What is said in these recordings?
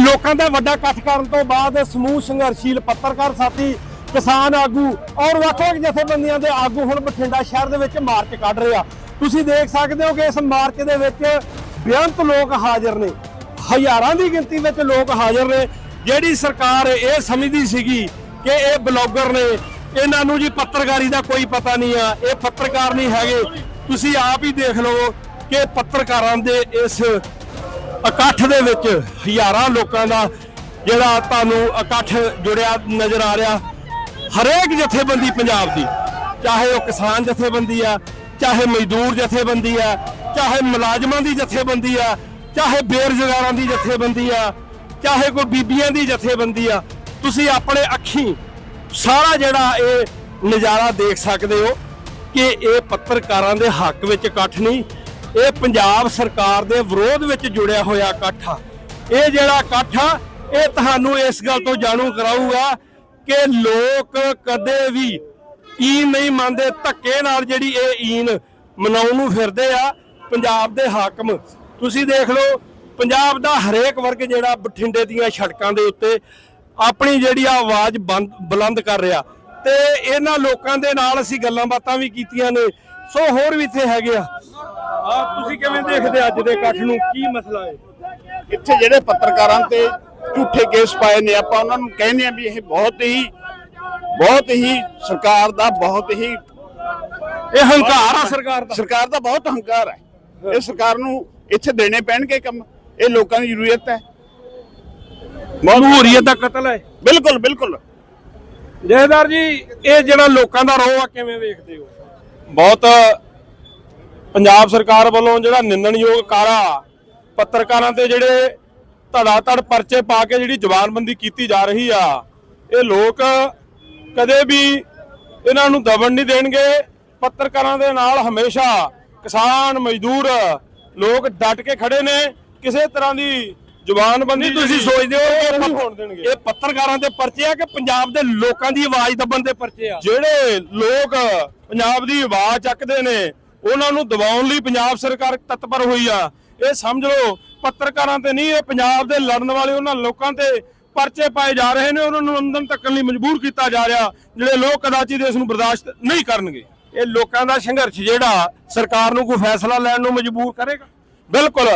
ਲੋਕਾਂ ਦਾ ਵੱਡਾ ਇਕੱਠ ਕਰਨ ਤੋਂ ਬਾਅਦ ਸਮੂਹ ਸੰਘਰਸ਼ੀਲ ਪੱਤਰਕਾਰ ਸਾਥੀ ਕਿਸਾਨ ਆਗੂ ਔਰ ਵੱਖ-ਵੱਖ ਜਥੇਬੰਦੀਆਂ ਦੇ ਆਗੂ ਹੁਣ ਬਠਿੰਡਾ ਸ਼ਹਿਰ ਦੇ ਵਿੱਚ ਮਾਰਚ ਕੱਢ ਰਹੇ ਆ। ਤੁਸੀਂ ਦੇਖ ਸਕਦੇ ਹੋ ਕਿ ਇਸ ਮਾਰਚ ਦੇ ਵਿੱਚ ਬੇਅੰਤ ਲੋਕ ਹਾਜ਼ਰ ਨੇ। ਹਜ਼ਾਰਾਂ ਦੀ ਗਿਣਤੀ ਵਿੱਚ ਲੋਕ ਹਾਜ਼ਰ ਨੇ। ਜਿਹੜੀ ਸਰਕਾਰ ਇਹ ਸਮਝਦੀ ਸੀਗੀ ਕਿ ਇਹ ਬਲੌਗਰ ਨੇ, ਇਹਨਾਂ ਨੂੰ ਜੀ ਪੱਤਰਕਾਰੀ ਦਾ ਕੋਈ ਪਤਾ ਨਹੀਂ ਆ, ਇਹ ਪੱਤਰਕਾਰ ਨਹੀਂ ਹੈਗੇ। ਤੁਸੀਂ ਆਪ ਹੀ ਦੇਖ ਲਓ ਕਿ ਪੱਤਰਕਾਰਾਂ ਦੇ ਇਸ ਇਕੱਠ ਦੇ ਵਿੱਚ ਹਜ਼ਾਰਾਂ ਲੋਕਾਂ ਦਾ ਜਿਹੜਾ ਤੁਹਾਨੂੰ ਇਕੱਠ ਜੁੜਿਆ ਨਜ਼ਰ ਆ ਰਿਹਾ। ਹਰੇਕ ਜਥੇਬੰਦੀ ਪੰਜਾਬ ਦੀ, ਚਾਹੇ ਉਹ ਕਿਸਾਨ ਜਥੇਬੰਦੀ ਆ, ਚਾਹੇ ਮਜ਼ਦੂਰ ਜਥੇਬੰਦੀ ਆ, ਚਾਹੇ ਮੁਲਾਜ਼ਮਾਂ ਦੀ ਜਥੇਬੰਦੀ ਆ, ਚਾਹੇ ਬੇਰੁਜ਼ਗਾਰਾਂ ਦੀ ਜਥੇਬੰਦੀ ਆ, ਚਾਹੇ ਕੋਈ ਬੀਬੀਆਂ ਦੀ ਜਥੇਬੰਦੀ ਆ, ਤੁਸੀਂ ਆਪਣੇ ਅੱਖੀਂ ਸਾਰਾ ਜਿਹੜਾ ਇਹ ਨਜ਼ਾਰਾ ਦੇਖ ਸਕਦੇ ਹੋ ਕਿ ਇਹ ਪੱਤਰਕਾਰਾਂ ਦੇ ਹੱਕ ਵਿੱਚ ਇਕੱਠ ਨਹੀਂ ਇਹ ਪੰਜਾਬ ਸਰਕਾਰ ਦੇ ਵਿਰੋਧ ਵਿੱਚ ਜੁੜਿਆ ਹੋਇਆ ਇਕੱਠ ਆ। ਇਹ ਜਿਹੜਾ ਇਕੱਠ ਆ, ਇਹ ਤੁਹਾਨੂੰ ਇਸ ਗੱਲ ਤੋਂ ਜਾਣੂ ਕਰਾਊਗਾ ਕਿ ਲੋਕ ਕਦੇ ਵੀ ਈਨ ਨਹੀਂ ਮੰਨਦੇ, ਧੱਕੇ ਨਾਲ ਜਿਹੜੀ ਇਹ ਈਨ ਮਨਾਉਣ ਨੂੰ ਫਿਰਦੇ ਆ, ਪੰਜਾਬ ਦੇ ਹਾਕਮ। ਤੁਸੀਂ ਦੇਖ ਲਓ, ਪੰਜਾਬ ਦਾ ਹਰੇਕ ਵਰਗ ਜਿਹੜਾ ਬਠਿੰਡੇ ਦੀਆਂ ਸੜਕਾਂ ਦੇ ਉੱਤੇ ਆਪਣੀ ਜਿਹੜੀ ਆ ਆਵਾਜ਼ ਬੰਦ- ਬੁਲੰਦ ਕਰ ਰਿਹਾ। ਤੇ ਇਹਨਾਂ ਲੋਕਾਂ ਦੇ ਨਾਲ ਅਸੀਂ ਗੱਲਾਂ ਬਾਤਾਂ ਵੀ ਕੀਤੀਆਂ ਨੇ। ਸੋ ਹੋਰ ਵੀ ਇੱਥੇ ਹੈਗੇ ਆ। ਆ ਤੁਸੀਂ ਕਿਵੇਂ ਦੇਖਦੇ ਅੱਜ ਦੇ ਇਕੱਠ ਨੂੰ? ਕੀ ਮਸਲਾ ਹੈ? ਇੱਥੇ ਜਿਹੜੇ ਪੱਤਰਕਾਰਾਂ ਤੇ ਝੂਠੇ ਕੇਸ ਪਾਏ ਨੇ ਆਪਾਂ ਉਹਨਾਂ ਨੂੰ ਕਹਿੰਦੇ ਆ ਵੀ ਇਹ ਬਹੁਤ ਹੀ ਬਹੁਤ ਹੀ ਸਰਕਾਰ ਦਾ ਬਹੁਤ ਹੀ ਇਹ ਹੰਕਾਰ ਆ ਸਰਕਾਰ ਦਾ। ਸਰਕਾਰ ਦਾ ਬਹੁਤ ਹੰਕਾਰ ਹੈ। ਇਹ ਸਰਕਾਰ ਨੂੰ ਇੱਥੇ ਦੇਣੇ ਪੈਣਗੇ ਕੰਮ। ਇਹ ਲੋਕਾਂ ਦੀ ਜ਼ਰੂਰਤ ਹੈ। ਮਨਹੂਰੀਅਤ ਦਾ ਕਤਲ ਹੈ। ਬਿਲਕੁਲ ਬਿਲਕੁਲ। ਜਹੇਦਾਰ ਜੀ ਇਹ ਜਿਹੜਾ ਲੋਕਾਂ ਦਾ ਰੋਹ ਆ ਕਿਵੇਂ ਵੇਖਦੇ ਹੋ? ਬਹੁਤ ਪੰਜਾਬ ਸਰਕਾਰ ਵੱਲੋਂ ਜਿਹੜਾ ਨਿੰਦਣਯੋਗ ਕਾਰਾ ਪੱਤਰਕਾਰਾਂ ਤੇ ਜਿਹੜੇ ਧੜਾ ਧੜ ਪਰਚੇ ਪਾ ਕੇ ਜਿਹੜੀ ਜ਼ਬਾਨਬੰਦੀ ਕੀਤੀ ਜਾ ਰਹੀ ਆ ਇਹ ਲੋਕ ਕਦੇ ਵੀ ਇਹਨਾਂ ਨੂੰ ਦਬਣ ਨਹੀਂ ਦੇਣਗੇ। ਪੱਤਰਕਾਰਾਂ ਦੇ ਨਾਲ ਹਮੇਸ਼ਾ ਕਿਸਾਨ ਮਜ਼ਦੂਰ ਲੋਕ ਡਟ ਕੇ ਖੜੇ ਨੇ। ਕਿਸੇ ਤਰ੍ਹਾਂ ਦੀ ਜ਼ਬਾਨਬੰਦੀ ਤੁਸੀਂ ਸੋਚਦੇ ਹੋ ਇਹ ਪੱਤਰਕਾਰਾਂ ਦੇ ਪਰਚੇ ਆ ਕਿ ਪੰਜਾਬ ਦੇ ਲੋਕਾਂ ਦੀ ਆਵਾਜ਼ ਦੱਬਣ ਦੇ ਪਰਚੇ ਆ? ਜਿਹੜੇ ਲੋਕ ਪੰਜਾਬ ਦੀ ਆਵਾਜ਼ ਚੱਕਦੇ ਨੇ ਉਹਨਾਂ ਨੂੰ ਦਬਾਉਣ ਲਈ ਪੰਜਾਬ ਸਰਕਾਰ ਤਤਪਰ ਹੋਈ ਆ। ਇਹ ਸਮਝ ਲਓ, ਪੱਤਰਕਾਰਾਂ ਤੇ ਨਹੀਂ, ਇਹ ਪੰਜਾਬ ਦੇ ਲੜਨ ਵਾਲੇ ਉਹਨਾਂ ਲੋਕਾਂ ਤੇ ਪਰਚੇ ਪਾਏ ਜਾ ਰਹੇ ਨੇ, ਉਹਨਾਂ ਨੂੰ ਅੰਦਰ ਤੱਕਣ ਲਈ ਮਜਬੂਰ ਕੀਤਾ ਜਾ ਰਿਹਾ, ਜਿਹੜੇ ਲੋਕ ਕਦਾਚੀ ਇਸ ਨੂੰ ਬਰਦਾਸ਼ਤ ਨਹੀਂ ਕਰਨਗੇ। ਇਹ ਲੋਕਾਂ ਦਾ ਸੰਘਰਸ਼ ਜਿਹੜਾ ਸਰਕਾਰ ਨੂੰ ਕੋਈ ਫੈਸਲਾ ਲੈਣ ਨੂੰ ਮਜਬੂਰ ਕਰੇਗਾ। ਬਿਲਕੁਲ,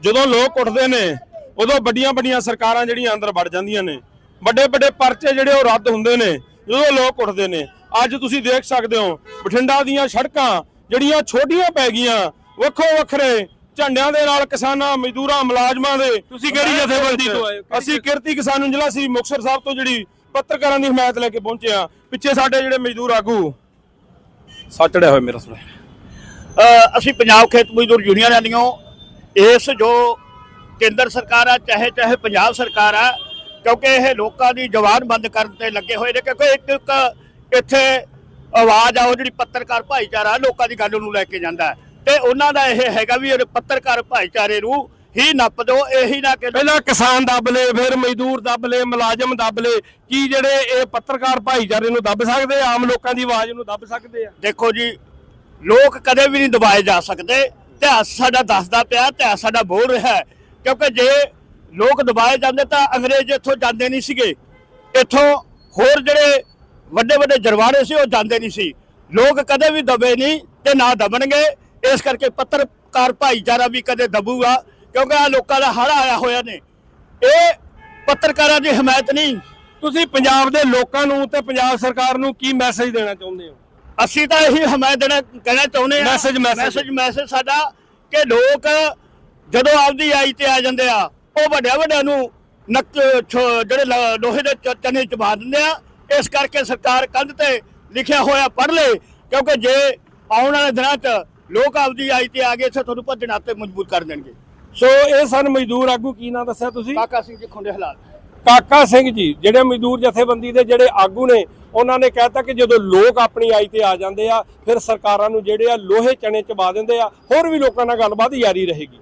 ਜਦੋਂ ਲੋਕ ਉੱਠਦੇ ਨੇ, ਉਦੋਂ ਵੱਡੀਆਂ ਵੱਡੀਆਂ ਸਰਕਾਰਾਂ ਜਿਹੜੀਆਂ ਅੰਦਰ ਵੜ ਜਾਂਦੀਆਂ ਨੇ ਵੱਡੇ ਵੱਡੇ ਪਰਚੇ ਜਿਹੜੇ ਉਹ ਰੱਦ ਹੁੰਦੇ ਨੇ, ਜਦੋਂ ਲੋਕ ਉੱਠਦੇ ਨੇ, ਅੱਜ ਤੁਸੀਂ ਦੇਖ ਸਕਦੇ ਹੋ, ਬਠਿੰਡਾ ਦੀਆਂ ਸੜਕਾਂ ਜਿਹੜੀਆਂ ਛੋਟੀਆਂ ਪੈ ਗਈਆਂ ਵੱਖੋ ਵੱਖਰੇ ਝੰਡਿਆਂ ਦੇ ਨਾਲ ਕਿਸਾਨਾਂ ਮਜ਼ਦੂਰਾਂ ਮੁਲਾਜ਼ਮਾਂ ਦੇ ਤੁਸੀਂ ਕਿਹੜੀ ਜਥੇਬੰਦੀ ਤੋਂ ਆਏ ਹੋ? ਅਸੀਂ ਕਿਰਤੀ ਕਿਸਾਨ ਉੰਜਲਾ ਸੀ ਮੁਕਤਸਰ ਸਾਹਿਬ ਤੋਂ ਜਿਹੜੀ ਪੱਤਰਕਾਰਾਂ ਦੀ ਹਮਾਇਤ ਲੈ ਕੇ ਪਹੁੰਚੇ ਆ ਪਿੱਛੇ ਸਾਡੇ ਜਿਹੜੇ ਮਜ਼ਦੂਰ ਆਗੂ ਸੱਚੜਿਆ ਹੋਇਆ ਮੇਰਾ ਅ, ਅਸੀਂ ਪੰਜਾਬ ਖੇਤ ਮਜ਼ਦੂਰ ਯੂਨੀਅਨ ਵਾਲਿਓ ਇਸ ਜੋ ਕੇਂਦਰ ਸਰਕਾਰ ਆ ਚਾਹੇ ਚਾਹੇ ਪੰਜਾਬ ਸਰਕਾਰ ਆ ਕਿਉਂਕਿ ਇਹ ਲੋਕਾਂ ਦੀ ਜ਼ਬਾਨ ਬੰਦ ਕਰਨ ਤੇ ਲੱਗੇ ਹੋਏ ਨੇ ਕਿਉਂਕਿ ਇੱਕ ਇੱਕ ਇੱਥੇ ਆਵਾਜ਼ ਆ ਉਹ ਜਿਹੜੀ ਪੱਤਰਕਾਰ ਭਾਈਚਾਰਾ ਲੋਕਾਂ ਦੀ ਗੱਲ ਨੂੰ ਲੈ ਕੇ ਜਾਂਦਾ। ਤੇ ਉਹਨਾਂ ਦਾ ਇਹ ਹੈਗਾ ਵੀ ਇਹ ਪੱਤਰਕਾਰ ਭਾਈਚਾਰੇ ਨੂੰ ਹੀ ਨੱਪ ਦਿਓ ਇਹੀ ਨਾ ਕਿ ਪਹਿਲਾਂ ਕਿਸਾਨ ਦੱਬ ਲਏ ਫਿਰ ਮਜ਼ਦੂਰ ਦੱਬ ਲਏ ਮੁਲਾਜ਼ਮ ਦੱਬ ਲਏ ਕੀ ਜਿਹੜੇ ਇਹ ਪੱਤਰਕਾਰ ਭਾਈਚਾਰੇ ਨੂੰ ਦੱਬ ਸਕਦੇ ਆਮ ਲੋਕਾਂ ਦੀ ਆਵਾਜ਼ ਨੂੰ ਦੱਬ ਸਕਦੇ ਆ? ਦੇਖੋ ਜੀ ਲੋਕ ਕਦੇ ਵੀ ਨਹੀਂ ਦਬਾਏ ਜਾ ਸਕਦੇ। ਇਤਿਹਾਸ ਸਾਡਾ ਦੱਸਦਾ ਪਿਆ ਇਤਿਹਾਸ ਸਾਡਾ ਬੋਲ ਰਿਹਾ ਕਿਉਂਕਿ ਜੇ ਲੋਕ ਦਬਾਏ ਜਾਂਦੇ ਤਾਂ ਅੰਗਰੇਜ਼ ਇੱਥੋਂ ਜਾਂਦੇ ਨਹੀਂ ਸੀਗੇ। ਇੱਥੋਂ ਹੋਰ ਜਿਹੜੇ ਵੱਡੇ ਵੱਡੇ ਜਰਵਾੜੇ ਸੀ ਉਹ ਜਾਂਦੇ ਨਹੀਂ ਸੀ। ਲੋਕ ਕਦੇ ਵੀ ਦਬੇ ਨਹੀਂ ਤੇ ਨਾ ਦਬਣਗੇ। ਇਸ ਕਰਕੇ ਪੱਤਰਕਾਰ ਭਾਈਚਾਰਾ ਵੀ ਕਦੇ ਦਬੂਗਾ ਕਿਉਂਕਿ ਆ ਲੋਕਾਂ ਦਾ ਹੜ ਆਇਆ ਹੋਇਆ ਨੇ। ਇਹ ਪੱਤਰਕਾਰਾਂ ਦੀ ਹਮਾਇਤ ਨਹੀਂ। ਤੁਸੀਂ ਪੰਜਾਬ ਦੇ ਲੋਕਾਂ ਨੂੰ ਤੇ ਪੰਜਾਬ ਸਰਕਾਰ ਨੂੰ ਕੀ ਮੈਸੇਜ ਦੇਣਾ ਚਾਹੁੰਦੇ ਹੋ? ਅਸੀਂ ਤਾਂ ਇਹੀ ਹਮਾਇਤ ਦੇਣਾ ਕਹਿਣਾ ਚਾਹੁੰਦੇ ਆ message। ਮੈਸੇਜ ਮੈਸੇਜ ਸਾਡਾ ਕਿ ਲੋਕ ਜਦੋਂ ਆਪਦੀ ਆਈ ਤੇ ਆ ਜਾਂਦੇ ਆ ਉਹ ਵੱਡਿਆਂ ਵੱਡਿਆਂ ਨੂੰ ਨੱਕ ਜਿਹੜੇ ਲੋਹੇ ਦੇ ਚਨੇ ਚਬਾ ਦਿੰਦੇ ਆ ਇਸ ਕਰਕੇ ਸਰਕਾਰ ਕੰਧ ਤੇ ਲਿਖਿਆ ਹੋਇਆ ਪੜ੍ਹ ਲੇ ਕਿਉਂਕਿ ਜੇ ਆਉਣ ਵਾਲੇ ਦਿਨਾਂ 'ਚ ਲੋਕ ਆਪਦੀ ਆਈ ਤੇ ਆ ਗਏ ਇੱਥੇ ਤੁਹਾਨੂੰ ਭੱਜਣ ਤੇ ਮਜਬੂਰ ਕਰ ਦੇਣਗੇ। ਸੋ ਇਹ ਸਨ ਮਜ਼ਦੂਰ ਆਗੂ ਕੀ ਨਾਂ ਦੱਸਿਆ ਤੁਸੀਂ? ਕਾਕਾ ਸਿੰਘ ਜੀ ਖੁੰਡੇ ਹਾਲਾਤ। ਕਾਕਾ ਸਿੰਘ ਜੀ ਜਿਹੜੇ ਮਜ਼ਦੂਰ ਜਥੇਬੰਦੀ ਦੇ ਜਿਹੜੇ ਆਗੂ ਨੇ ਉਹਨਾਂ ਨੇ ਕਹਿਤਾ ਕਿ ਜਦੋਂ ਲੋਕ ਆਪਣੀ ਆਈ ਤੇ ਆ ਜਾਂਦੇ ਆ ਫਿਰ ਸਰਕਾਰਾਂ ਨੂੰ ਜਿਹੜੇ ਆ ਲੋਹੇ ਚਣੇ ਚਬਾ ਦਿੰਦੇ ਆ ਹੋਰ ਵੀ ਲੋਕਾਂ ਨਾਲ ਗੱਲਬਾਤ ਜਾਰੀ ਰਹੇਗੀ।